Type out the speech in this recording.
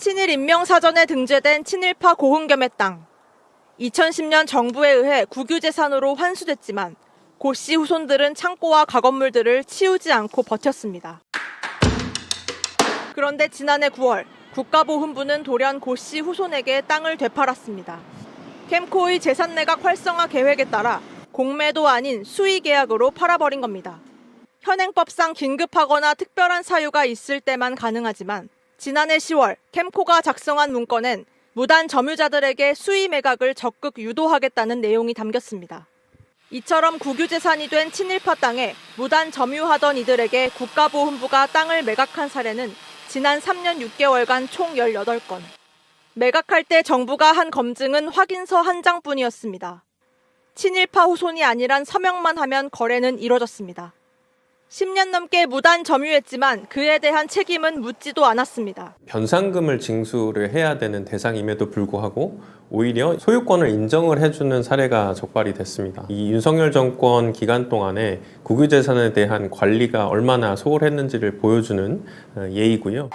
친일 인명사전에 등재된 친일파 고흥겸의 땅. 2010년 정부에 의해 국유재산으로 환수됐지만 고씨 후손들은 창고와 가건물들을 치우지 않고 버텼습니다. 그런데 지난해 9월 국가보훈부는 돌연 고씨 후손에게 땅을 되팔았습니다. 캠코의 재산 내각 활성화 계획에 따라 공매도 아닌 수의 계약으로 팔아버린 겁니다. 현행법상 긴급하거나 특별한 사유가 있을 때만 가능하지만 지난해 10월 캠코가 작성한 문건엔 무단 점유자들에게 수의 매각을 적극 유도하겠다는 내용이 담겼습니다. 이처럼 국유재산이 된 친일파 땅에 무단 점유하던 이들에게 국가보훈부가 땅을 매각한 사례는 지난 3년 6개월간 총 18건. 매각할 때 정부가 한 검증은 확인서 한 장뿐이었습니다. 친일파 후손이 아니란 서명만 하면 거래는 이뤄졌습니다. 10년 넘게 무단 점유했지만 그에 대한 책임은 묻지도 않았습니다. 변상금을 징수를 해야 되는 대상임에도 불구하고 오히려 소유권을 인정을 해주는 사례가 적발이 됐습니다. 이 윤석열 정권 기간 동안에 국유재산에 대한 관리가 얼마나 소홀했는지를 보여주는 어, 예이고요.